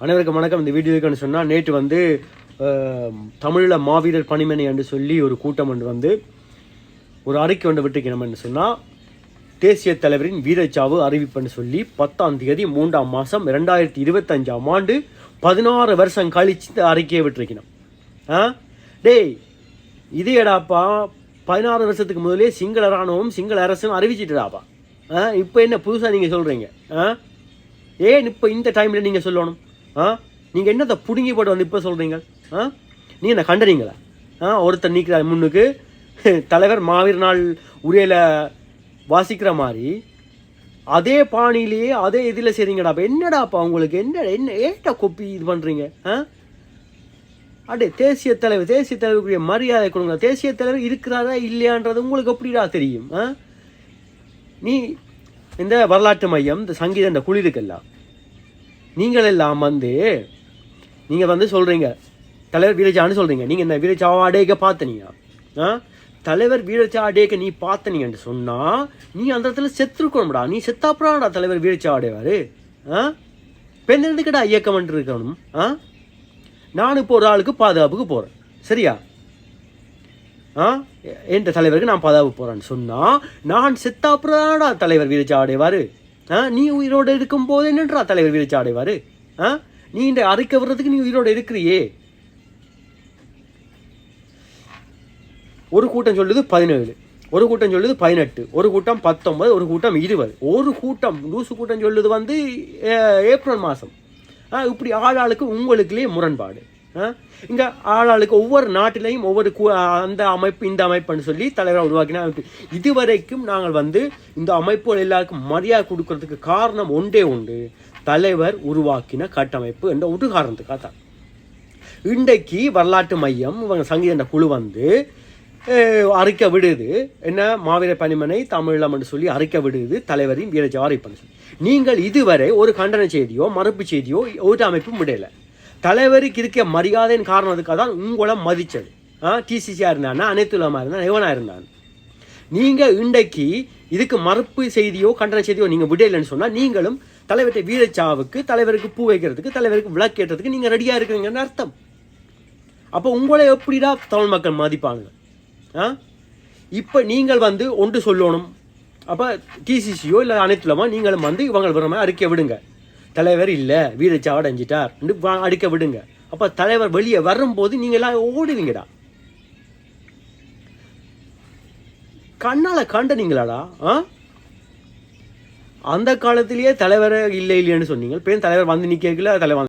அனைவருக்கும் வணக்கம். இந்த வீடியோக்குன்னு சொன்னால் நேற்று வந்து தமிழில் மாவீரர் பணிமனை என்று சொல்லி ஒரு கூட்டம் ஒன்று வந்து ஒரு அறிக்கை ஒன்று விட்டுக்கணும்னு சொன்னால் தேசிய தலைவரின் வீரச்சாவு அறிவிப்புன்னு சொல்லி பத்தாம் தேதி மூன்றாம் மாதம் ரெண்டாயிரத்தி இருபத்தஞ்சாம் ஆண்டு பதினாறு வருஷம் கழிச்சு இந்த அறிக்கையை விட்டுருக்கணும் ஆ? டேய் இது எடாப்பா பதினாறு வருஷத்துக்கு முதலே சிங்கள இராணுவம் சிங்கள அரசும் அறிவிச்சிட்டுடாப்பா. ஆ? இப்போ என்ன புதுசாக நீங்கள் சொல்கிறீங்க ஆ? ஏன் இப்போ இந்த டைமில் நீங்கள் சொல்லணும்? ஆ? நீங்கள் என்னத்தை பிடுங்கி போட்டு வந்து இப்போ சொல்கிறீங்க ஆ? நீங்கள் என்ன கண்டறீங்களா? ஆ? ஒருத்தர் நீக்கிறார் முன்னுக்கு. தலைவர் மாவீர் நாள் உரையில் வாசிக்கிற மாதிரி அதே பாணியிலேயே அதே இதில் செய்கிறீங்கடா அப்போ. என்னடாப்பா உங்களுக்கு? என்ன என்ன ஏட்டா கொப்பி இது பண்ணுறீங்க ஆ? அடே தேசிய தலைவர் தேசிய தலைவருக்குரிய மரியாதை கொடுங்க. தேசிய தலைவர் இருக்கிறாரா இல்லையான்றது உங்களுக்கு எப்படிடா தெரியும்? ஆ? நீ இந்த வரலாற்று மையம் இந்த சங்கீத இந்த குளிருக்கெல்லாம் நீங்கள் எல்லாம் வந்து நீங்கள் வந்து சொல்கிறீங்க தலைவர் வீரச்சான்னு சொல்கிறீங்க நீங்கள் இந்த வீரச்சாவா அடேக்க பார்த்தனீங்க ஆ? தலைவர் வீரச்சா அடேக்க நீ பார்த்தனீங்கன்னு சொன்னால் நீ அந்த இடத்துல செத்துருக்கணும்டா. நீ செத்தாப்புறாடா தலைவர் வீரச்சா அடைவார் ஆ? பெண் எதுக்குடா இயக்கம் இருக்கணும். ஆ? நான் இப்போ ஒரு ஆளுக்கு பாதுகாப்புக்கு போகிறேன் சரியா? ஆ? என்ற தலைவருக்கு நான் பாதுகாப்பு போகிறேன்னு சொன்னால் நான் செத்தாப்புறாடா தலைவர் வீரச்சா அடைவார் ஆ நீ உயிரோடு இருக்கும்போது என்னன்றா தலைவர் வீரச்சா அடைவார்? ஆ நீ இந்த அறிக்கை வர்றதுக்கு நீ உயிரோடு இருக்கிறியே. ஒரு கூட்டம் சொல்லுது பதினேழு ஒரு கூட்டம் சொல்லுது பதினெட்டு ஒரு கூட்டம் பத்தொன்பது ஒரு கூட்டம் இருபது. ஒரு கூட்டம் லூசு கூட்டம் சொல்லுது வந்து ஏப்ரல் மாதம் இப்படி ஆளாளுக்கு உங்களுக்குலேயே முரண்பாடு. இங்கே ஆளாளுக்கு ஒவ்வொரு நாட்டிலையும் ஒவ்வொரு அந்த அமைப்பு இந்த அமைப்புன்னு சொல்லி தலைவராக உருவாக்கின அமைப்பு. இதுவரைக்கும் நாங்கள் வந்து இந்த அமைப்புகள் எல்லாருக்கும் மரியாதை கொடுக்கறதுக்கு காரணம் ஒன்றே உண்டு தலைவர் உருவாக்கின கட்டமைப்பு என்ற ஒரு காரணத்துக்காக தான் இன்றைக்கு வரலாற்று மையம் இவங்க சங்கீத என்ற குழு வந்து அஹ், விடுது. என்ன? மாவீர பணிமனை தமிழம் சொல்லி அறிக்கை விடுது தலைவரின் வீரஜாரி பண்ணி சொல்லி. நீங்கள் இதுவரை ஒரு கண்டன செய்தியோ மறுப்பு செய்தியோ ஒரு அமைப்பும் விடலை. தலைவருக்கு இருக்க மரியாதையின் காரணத்துக்காக தான் உங்களை மதித்தது ஆ டிசிசியாக இருந்தானா அனைத்துலமாக இருந்தான் இவனாக இருந்தான். நீங்கள் இன்றைக்கு இதுக்கு மறுப்பு செய்தியோ கண்டன செய்தியோ நீங்கள் விடலைன்னு சொன்னால் நீங்களும் தலைவர்கிட்ட வீரச்சாவுக்கு தலைவருக்கு பூ வைக்கிறதுக்கு தலைவருக்கு விளக்கேற்றதுக்கு நீங்கள் ரெடியாக இருக்கிறீங்கன்னு அர்த்தம். அப்போ உங்களை எப்படிடா தமிழ் மக்கள் மதிப்பாங்க? ஆ? இப்போ நீங்கள் வந்து ஒன்று சொல்லணும். அப்போ டிசிசியோ இல்லை அனைத்துலமா நீங்களும் வந்து இவங்க வர மாதிரி அறிக்கை விடுங்க. தலைவர் இல்லை வீடு அடைஞ்சிட்டார் அடிக்க விடுங்க. அப்போ தலைவர் வெளியே வரும்போது நீங்கள் எல்லாம் ஓடுவீங்கடா. கண்ணால கண்டனீங்களாடா ஆ? அந்த காலத்திலேயே தலைவர் இல்லை இல்லைன்னு சொன்னீங்க. பேர் தலைவர் வந்து நிற்கல தலைவர்